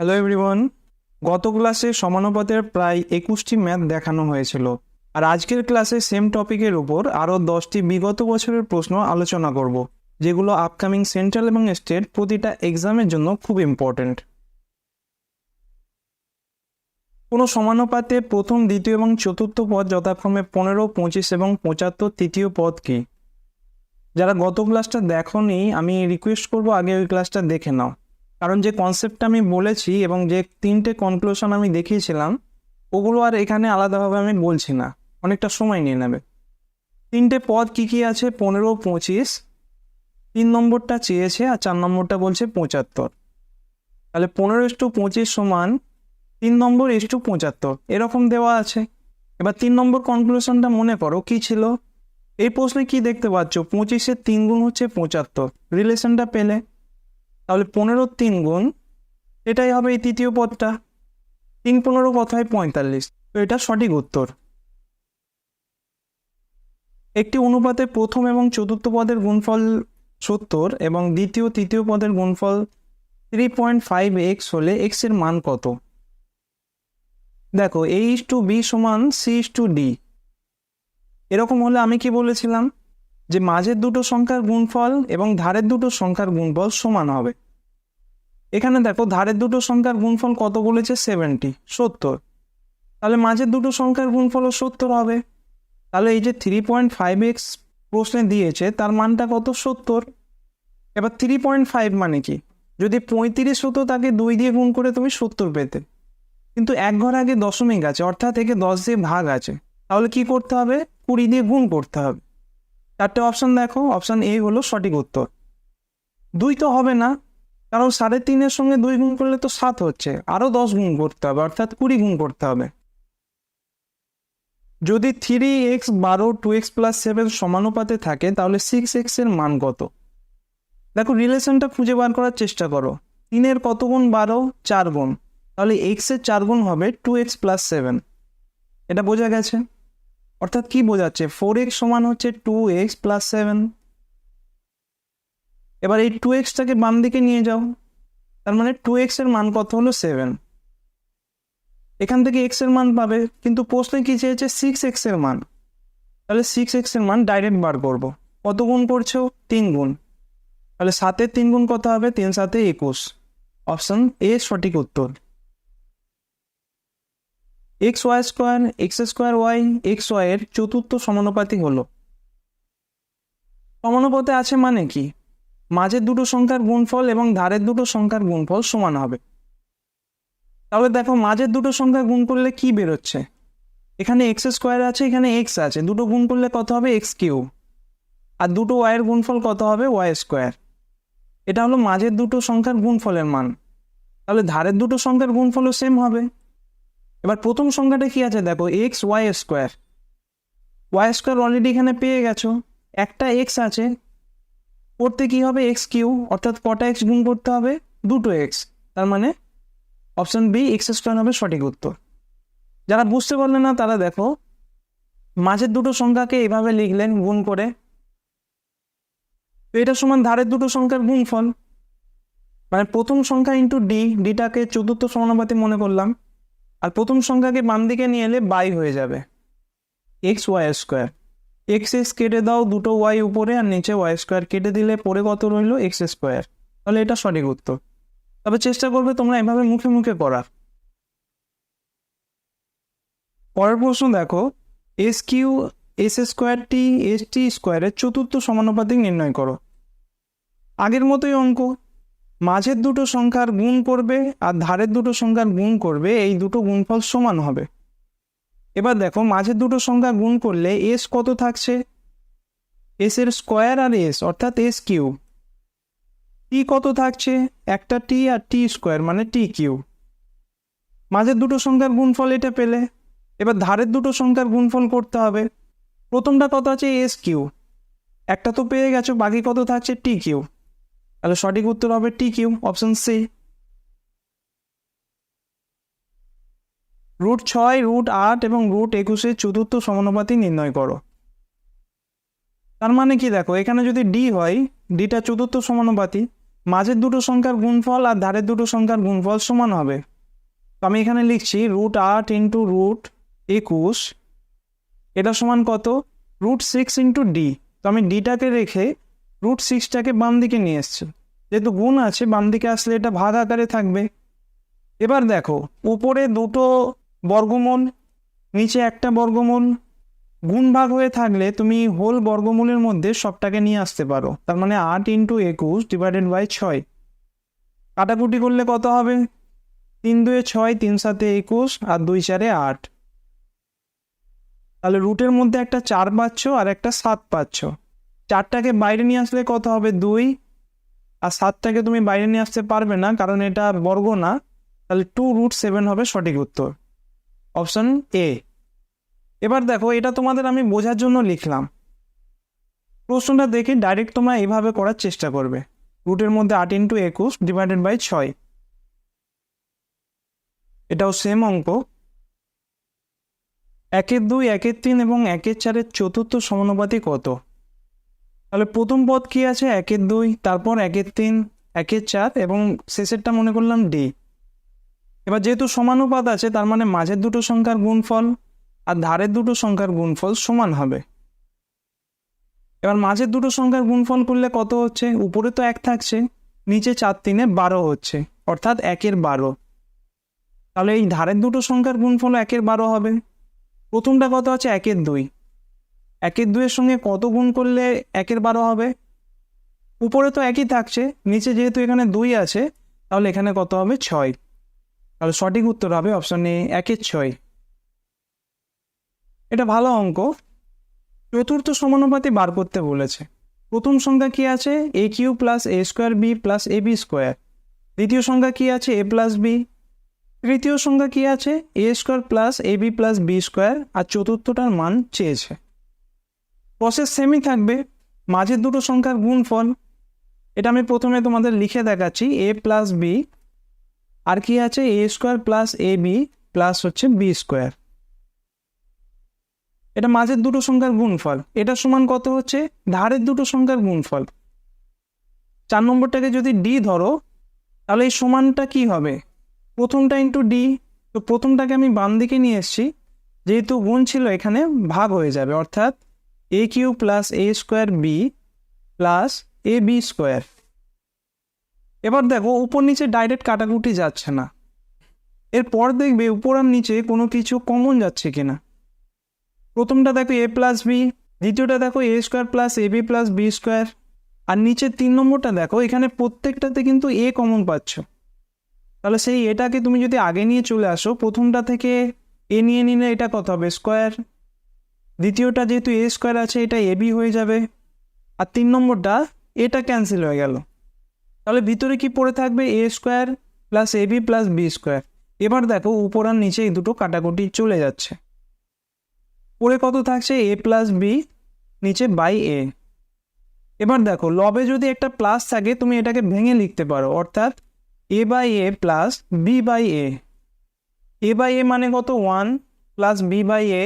Hello everyone গত ক্লাসে সমানুপাতের প্রায় একুশটি ম্যাথ দেখানো হয়েছিল। আর আজকের ক্লাসে সেম টপিকের উপর আরও দশটি বিগত বছরের প্রশ্ন আলোচনা করব, যেগুলো আপকামিং সেন্ট্রাল এবং স্টেট প্রতিটা এক্সামের জন্য খুব ইম্পর্ট্যান্ট কোনো সমানুপাতে প্রথম, দ্বিতীয় এবং চতুর্থ পদ যথাক্রমে পনেরো, পঁচিশ এবং পঁচাত্তর তৃতীয় পদ কী? যারা গত ক্লাসটা দেখোনি, আমি রিকোয়েস্ট করব আগে ওই ক্লাসটা দেখে নাও। কারণ যে কনসেপ্টটা আমি বলেছি এবং যে তিনটে কনক্লুশন আমি দেখিয়েছিলাম, ওগুলো আর এখানে আলাদাভাবে আমি বলছি না। অনেকটা সময় নিয়ে নেবে। তিনটে পদ কী কী আছে? পনেরো, পঁচিশ। তিন নম্বরটা চেয়েছে আর চার নম্বরটা বলছে পঁচাত্তর। তাহলে পনেরো টু পঁচিশ সমান তিন নম্বর ইস টু পঁচাত্তর। এরকম দেওয়া আছে। এবার তিন নম্বর কনক্লুশনটা মনে করো, কী ছিল? এই প্রশ্নে কি দেখতে পাচ্ছ? পঁচিশের তিন গুণ হচ্ছে পঁচাত্তর। রিলেশনটা পেলে। তাহলে পনেরোর তিন গুণ, এটাই হবে এই তৃতীয় পদটা। তিন পনেরো কত হয় পঁয়তাল্লিশ, তো এটা সঠিক উত্তর। একটি অনুপাতে প্রথম এবং চতুর্থ পদের গুণফল সত্তর এবং দ্বিতীয়, তৃতীয় পদের গুণফল থ্রি পয়েন্ট ফাইভ এক্স হলে এক্সের মান কত? দেখো এ ইস টু বি সমান সি ইস টু ডি এরকম হলে আমি কি বলেছিলাম? যে মাঝের দুটো সংখ্যার গুণফল এবং ধারের দুটো সংখ্যার গুণফল সমান হবে। এখানে দেখো ধারের দুটো সংখ্যার গুণফল কত বলেছে? সেভেন্টি সত্তর। তাহলে মাঝের দুটো সংখ্যার গুণফলও সত্তর হবে। তাহলে এই যে থ্রি পয়েন্ট ফাইভ এক্স প্রশ্নে দিয়েছে, তার মানটা কত? সত্তর। এবার থ্রি পয়েন্ট ফাইভ মানে কি? যদি পঁয়ত্রিশ হতো তাকে দুই দিয়ে গুণ করে তুমি সত্তর পেতে। কিন্তু এক ঘর আগে দশমিক আছে, অর্থাৎ একে দশ দিয়ে ভাগ আছে। তাহলে কি করতে হবে? কুড়ি দিয়ে গুণ করতে হবে। চারটে অপশান দেখো অপশান এ হলো সঠিক উত্তর। দুই তো হবে না কারণ সাড়ে তিনের সঙ্গে দুই গুণ করলে তো সাত হচ্ছে। আরও দশ গুণ করতে হবে, অর্থাৎ কুড়ি গুণ করতে হবে। যদি থ্রি এক্স বারো টু এক্স প্লাস সেভেন সমানুপাতে থাকে, তাহলে সিক্স এক্সের মান কত? দেখো, রিলেশনটা খুঁজে বার করার চেষ্টা করো। তিনের কত গুণ বারো? চার গুণ। তাহলে এক্সের চার গুণ হবে টু এক্স প্লাস সেভেন। এটা বোঝা গেছে? অর্থাৎ কি বোঝাচ্ছে? ফোর এক্স সমান হচ্ছে টু এক্স প্লাস সেভেন। এবার এই টু এক্সটাকে বাম দিকে নিয়ে যাও। তার মানে টু এক্সের মান কত হলো সেভেন এখান থেকে এক্সের মান পাবে, কিন্তু প্রশ্নে কি চেয়েছে? সিক্স এক্সের মান। তাহলে সিক্স এক্সের মান ডাইরেক্ট বার করব। কত গুণ করছ? তিন গুণ। তাহলে সাতের তিন গুণ কত হবে? তিন সাতে একুশ। অপশন এ, সঠিক উত্তর। X y square x square y x y এর চতুর্থ সমানুপাতিক হলো। সমানুপাতে আছে মানে কি? মাঝের দুটো সংখ্যার গুণফল এবং ধারের দুটো সংখ্যার গুণফল সমান হবে। তাহলে দেখো মাঝের দুটো সংখ্যা গুণ করলে কি বেরোচ্ছে? এখানে এক্স স্কোয়ার আছে, এখানে এক্স আছে। দুটো গুণ করলে কত হবে? এক্স কিউ আর দুটো ওয়াইয়ের গুণফল কত হবে? ওয়াই স্কোয়ার এটা হলো মাঝের দুটো সংখ্যার গুণফলের মান। তাহলে ধারের দুটো সংখ্যার গুণফলও সেম হবে। এবার প্রথম সংখ্যাটা কি আছে? দেখো x y square y square already এখানে পেয়ে গেছো। একটা এক্স আছে করতে কি হবে? এক্স কিউ অর্থাৎ কটা এক্স গুণ করতে হবে? দুটো এক্স তার মানে অপশন বি এক্স স্কোয়ার হবে সঠিক উত্তর। যারা বুঝতে পারলে না, তারা দেখো, মাঝের দুটো সংখ্যাকে এভাবে লিখলেন গুণ করে। তো এটা সমান ধারের দুটো সংখ্যার গুণফল। মানে প্রথম সংখ্যা ইন্টু ডি ডিটাকে চতুর্থ সমানুপাতি মনে করলাম। আর প্রথম সংখ্যাকে বাম দিকে নিয়ে এলে বাই হয়ে যাবে। X y square x x কেটে দাও দুটো ওয়াই উপরে আর নিচে ওয়াই স্কোয়ার কেটে দিলে পরে কত রইল? এক্স স্কোয়ার তাহলে এটা সঠিক উত্তর। তবে চেষ্টা করবে তোমরা এভাবে মুখে মুখে করার। পরের প্রশ্ন দেখো। এস কিউ এস স্কোয়ারটি এস টি স্কোয়ারের চতুর্থ সমানুপাতিক নির্ণয় করো। আগের মতোই অঙ্ক। মাঝের দুটো সংখ্যার গুণ করবে আর ধারের দুটো সংখ্যার গুণ করবে। এই দুটো গুণফল সমান হবে। এবার দেখো মাঝের দুটো সংখ্যা গুণ করলে এস কত থাকছে? এস এর স্কোয়ার আর এস অর্থাৎ এস কিউ টি কত থাকছে? একটা টি আর টি স্কোয়ার মানে টি কিউ মাঝের দুটো সংখ্যার গুণফল এটা পেলে। এবার ধারের দুটো সংখ্যার গুণফল করতে হবে। প্রথমটা কত আছে? এস কিউ একটা তো পেয়ে গেছো, বাকি কত থাকছে? টি কিউ তাহলে সঠিক উত্তর হবে T Q option C root ছয়, রুট আট এবং রুট একুশের চতুর্থ সমানুপাতি নির্ণয় করো। তার মানে কি দেখো, এখানে যদি ডি হয় ডিটা চতুর্থ সমানুপাতি, মাঝের দুটো সংখ্যার গুণফল আর ধারের দুটো সংখ্যার গুণফল সমান হবে। তো আমি এখানে লিখছি রুট আট ইন্টু রুট একুশ, এটা সমান কত? রুট সিক্স ইন্টু ডি তো আমি ডিটাকে রেখে রুট সিক্সটাকে বাম দিকে নিয়ে এসেছি। যেহেতু গুণ আছে, বাম দিকে আসলে এটা ভাগ আকারে থাকবে। এবার দেখো, উপরে দুটো বর্গমূল, নিচে একটা বর্গমূল গুণ ভাগ হয়ে থাকলে তুমি হোল বর্গমূলের মধ্যে সবটাকে নিয়ে আসতে পারো। তার মানে আট ইন্টু একুশ ডিভাইডেড বাই ছয়। কাটাকুটি করলে কত হবে? তিন দুয়ে ছয়, তিন সাতে একুশ, আর দুই চারে আট। তাহলে রুটের মধ্যে একটা চার পাচ্ছ আর একটা সাত পাচ্ছ। চারটাকে বাইরে নিয়ে আসলে কত হবে? দুই। আর সাতটাকে তুমি বাইরে নিয়ে আসতে পারবে না, কারণ এটা বর্গ না। তাহলে টু রুট সেভেন হবে সঠিক উত্তর। অপশন এ এবার দেখো, এটা তোমাদের আমি বোঝার জন্য লিখলাম। প্রশ্নটা দেখে ডাইরেক্ট তোমরা এভাবে করার চেষ্টা করবে। রুটের মধ্যে আট ইন্টু একুশ ডিভাইডেড বাই ছয়। এটাও সেম অঙ্ক। একের দুই, একের তিন এবং একের চারের চতুর্থ সমানুপাতি কত? তাহলে প্রথম পদ কি আছে? একের দুই, তারপর একের তিন, একের চার এবং শেষেরটা মনে করলাম ডি এবার যেহেতু সমানুপাত আছে, তার মানে মাঝের দুটো সংখ্যার গুণফল আর ধারের দুটো সংখ্যার গুণফল সমান হবে। এবার মাঝের দুটো সংখ্যার গুণফল করলে কত হচ্ছে? উপরে তো এক থাকছে, নিচে চার তিনে বারো হচ্ছে, অর্থাৎ একের বারো। তাহলে এই ধারের দুটো সংখ্যার গুণফল একের বারো হবে। প্রথমটা কত আছে? একের দুই। একের দুইয়ের সঙ্গে কত গুণ করলে একের বারো হবে? উপরে তো একই থাকছে, নিচে যেহেতু এখানে দুই আছে, তাহলে এখানে কত হবে? ছয়। তাহলে সঠিক উত্তর হবে অপশন এ একের ছয়। এটা ভালো অঙ্ক। চতুর্থ সমানুপাতি বার করতে বলেছে। প্রথম সংখ্যা কি আছে? A Q plus A square B plus A B square দ্বিতীয় সংখ্যা কি আছে? এ প্লাস বি তৃতীয় সংখ্যা কি আছে? A square plus A B plus B square আর চতুর্থটার মান চেয়েছে। প্রসেস সেমই থাকবে। মাঝের দুটো সংখ্যার গুণফল। এটা আমি প্রথমে তোমাদের লিখে দেখাচ্ছি। এ প্লাস বি আর কি আছে? A square plus A B plus হচ্ছে বি স্কোয়ার এটা মাঝের দুটো সংখ্যার গুণফল। এটা সমান কত হচ্ছে? ধারের দুটো সংখ্যার গুণফল। চার নম্বরটাকে যদি ডি ধরো, তাহলে এই সমানটা কি হবে? প্রথমটা ইন্টু ডি তো প্রথমটাকে আমি বাম দিকে নিয়ে এসেছি। যেহেতু গুণ ছিল, এখানে ভাগ হয়ে যাবে। অর্থাৎ A Q plus A square B plus A B square এবার দেখো, উপর নিচে ডাইরেক্ট কাটাকুটি যাচ্ছে না। এরপর দেখবে উপর আর নিচে কোনো কিছু কমন যাচ্ছে কিনা। প্রথমটা দেখো এ প্লাস বি দ্বিতীয়টা দেখো A square plus A B plus B square আর নিচের তিন নম্বরটা দেখো, এখানে প্রত্যেকটাতে কিন্তু এ কমন পাচ্ছ। তাহলে সেই এটাকে তুমি যদি আগে নিয়ে চলে আসো, প্রথমটা থেকে এ নিয়ে নিলে এটা কত হবে? স্কোয়ার দ্বিতীয়টা যেহেতু এ স্কোয়ার আছে, এটা এ বি হয়ে যাবে। আর তিন নম্বরটা এটা ক্যান্সেল হয়ে গেল। তাহলে ভিতরে কি পড়ে থাকবে? A square plus A B plus B square এবার দেখো, উপর আর নিচে এই দুটো কাটাকুটি চলে যাচ্ছে। পরে কত থাকছে? এ প্লাস বি নিচে বাই এ এবার দেখো, লবে যদি একটা প্লাস থাকে, তুমি এটাকে ভেঙে লিখতে পারো। অর্থাৎ A by A plus B by A A by A মানে কত? One plus B by A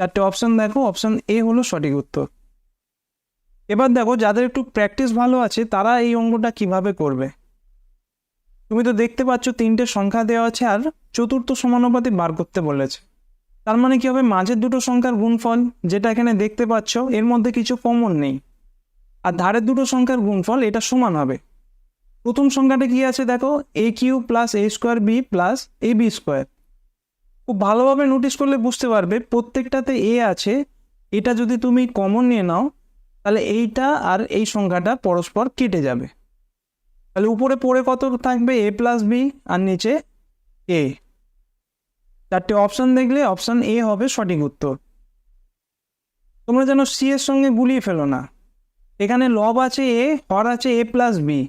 চারটে অপশন দেখো অপশন এ হলো সঠিক উত্তর। এবার দেখো, যাদের একটু প্র্যাকটিস ভালো আছে, তারা এই অঙ্কটা কীভাবে করবে? তুমি তো দেখতে পাচ্ছ, তিনটে সংখ্যা দেওয়া আছে আর চতুর্থ সমানুপাতি বার করতে বলেছে। তার মানে কি হবে? মাঝের দুটো সংখ্যার গুণফল যেটা এখানে দেখতে পাচ্ছ, এর মধ্যে কিছু কমন নেই। আর ধারের দুটো সংখ্যার গুণফল, এটা সমান হবে। প্রথম সংখ্যাটা কি আছে দেখো? A Q plus A square B plus A B square খুব ভালোভাবে নোটিস করলে বুঝতে পারবে, প্রত্যেকটাতে এ আছে। এটা যদি তুমি কমন নিয়ে নাও তাহলে এইটা আর এই সংখ্যাটা পরস্পর কেটে যাবে। তাহলে উপরে পড়ে কত থাকবে? এ প্লাস বি আর নিচে এ চারটে অপশান দেখলে অপশান এ হবে সঠিক উত্তর। তোমরা যেন সি এর সঙ্গে গুলিয়ে ফেলো না। এখানে লব আছে এ হর আছে এ প্লাস বি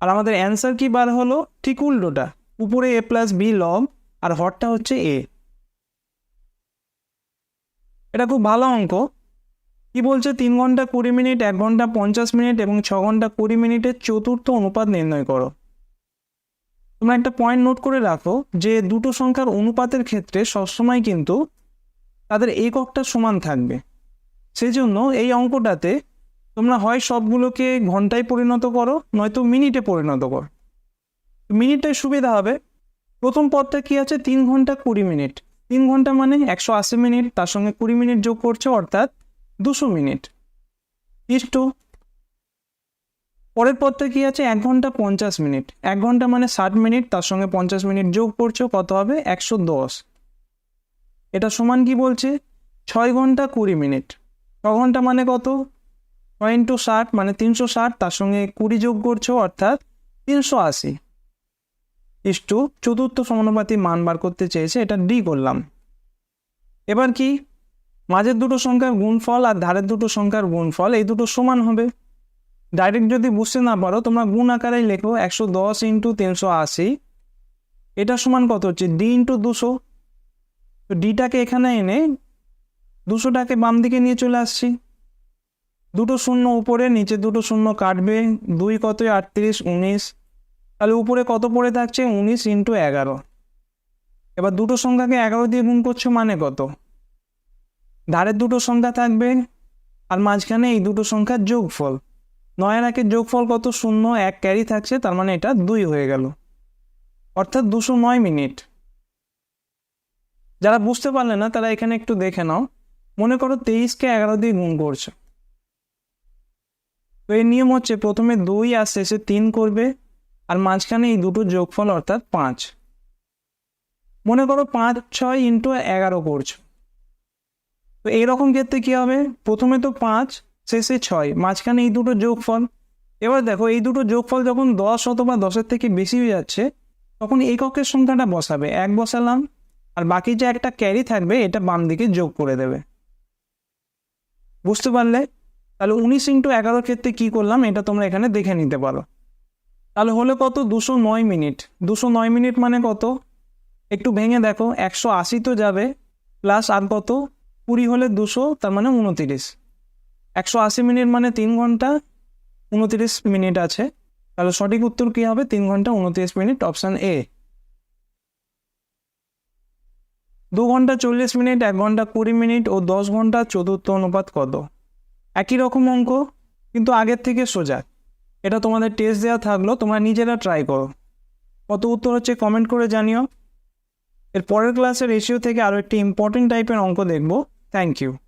আর আমাদের অ্যান্সার কি বার হলো? ঠিক উল্টোটা। উপরে এ প্লাস বি লব আর হরটা হচ্ছে এ এটা খুব ভালো অঙ্ক। কি বলছে? তিন ঘণ্টা কুড়ি মিনিট, এক ঘণ্টা পঞ্চাশ মিনিট এবং ছ ঘণ্টা কুড়ি মিনিটের চতুর্থ অনুপাত নির্ণয় করো। তোমরা একটা পয়েন্ট নোট করে রাখো যে দুটো সংখ্যার অনুপাতের ক্ষেত্রে সবসময় কিন্তু তাদের এককটা সমান থাকবে। সেই জন্য এই অঙ্কটাতে তোমরা হয় সবগুলোকে ঘন্টায় পরিণত করো, নয়তো মিনিটে পরিণত করো। মিনিটটাই সুবিধা হবে। প্রথম পদটা কি আছে? তিন ঘণ্টা কুড়ি মিনিট। তিন ঘণ্টা মানে একশো আশি মিনিট, তার সঙ্গে কুড়ি মিনিট যোগ করছে, অর্থাৎ দুশো মিনিট। ইস্টু পরের পদটা কি আছে? এক ঘণ্টা পঞ্চাশ মিনিট। এক ঘণ্টা মানে ষাট মিনিট, তার সঙ্গে পঞ্চাশ মিনিট যোগ করছ, কত হবে? একশো দশ। এটা সমান কি বলছে? ছয় ঘণ্টা কুড়ি মিনিট। ছ ঘণ্টা মানে কত? ছয় ইন্টু ষাট মানে তিনশো ষাট, তার সঙ্গে কুড়ি যোগ করছ, অর্থাৎ তিনশো আশি। ইস্টু চতুর্থ সমানুপাতি মান বার করতে চেয়েছে, এটা ডি করলাম। এবার কি? মাঝের দুটো সংখ্যার গুণফল আর ধারের দুটো সংখ্যার গুণফল, এই দুটো সমান হবে। ডাইরেক্ট যদি বুঝতে না পারো, তোমরা গুণ আকারে লেখো একশো দশ ইন্টু তিনশো আশি। এটা সমান কত হচ্ছে? ডি ইন্টু দুশো। তো ডিটাকে এখানে এনে দুশোটাকে বাম দিকে নিয়ে চলে আসছি। দুটো শূন্য উপরে, নিচে দুটো শূন্য কাটবে। দুই কত আটত্রিশ, উনিশ। তাহলে উপরে কত পড়ে থাকছে? উনিশ ইন্টু এগারো। এবার দুটো সংখ্যাকে এগারো দিয়ে গুণ করছ মানে কত? ধারের দুটো সংখ্যা থাকবে আর মাঝখানে এই দুটো সংখ্যার যোগফল। নয়ের একের যোগফল কত? শূন্য, এক ক্যারি থাকছে, তার মানে এটা দুই হয়ে গেল। অর্থাৎ দুশো নয় মিনিট। যারা বুঝতে পারলে না, তারা এখানে একটু দেখে নাও। মনে করো তেইশকে এগারো দিয়ে গুণ করছে। তো এর নিয়ম হচ্ছে প্রথমে দুই আর শেষে তিন করবে, আর মাঝখানে এই দুটো যোগফল অর্থাৎ পাঁচ। মনে করো পাঁচ, ছয় ইন্টু এগারো করছ। তো এইরকম ক্ষেত্রে কী হবে? প্রথমে তো পাঁচ, শেষে ছয়। মাঝখানে এই দুটো যোগফল। এবার দেখো, এই দুটো যোগফল যখন দশ অথবা দশের থেকে বেশি হয়ে যাচ্ছে, তখন এককের সংখ্যাটা বসাবে। এক বসালাম, আর বাকি যে একটা ক্যারি থাকবে, এটা বাম দিকে যোগ করে দেবে। বুঝতে পারলে? তাহলে উনিশ ইন্টু এগারোর ক্ষেত্রে কী করলাম? এটা তোমরা এখানে দেখে নিতে পারো। তাহলে হলো কত? দুশো নয় মিনিট। দুশো নয় মিনিট মানে কত? একটু ভেঙে দেখো, একশো আশি তো যাবে প্লাস আর কত? কুড়ি হলে দুশো, তার মানে উনতিরিশ। একশো আশি মিনিট মানে তিন ঘণ্টা, উনতিরিশ মিনিট আছে। তাহলে সঠিক উত্তর কী হবে? তিন ঘণ্টা, উনতিরিশ মিনিট, অপশান এ। দু ঘণ্টা চল্লিশ মিনিট, এক ঘণ্টা কুড়ি মিনিট ও দশ ঘণ্টা চতুর্থ অনুপাত কত? একই রকম অঙ্ক, কিন্তু আগের থেকে সোজা। এটা তোমাদের টেস্ট দেওয়া থাকল, তোমরা নিজেরা ট্রাই করো। কত উত্তর হচ্ছে কমেন্ট করে জানিও। এর পরের ক্লাসের রেশিও থেকে আরও একটি ইম্পর্টেন্ট টাইপের অঙ্ক দেখব। Thank you.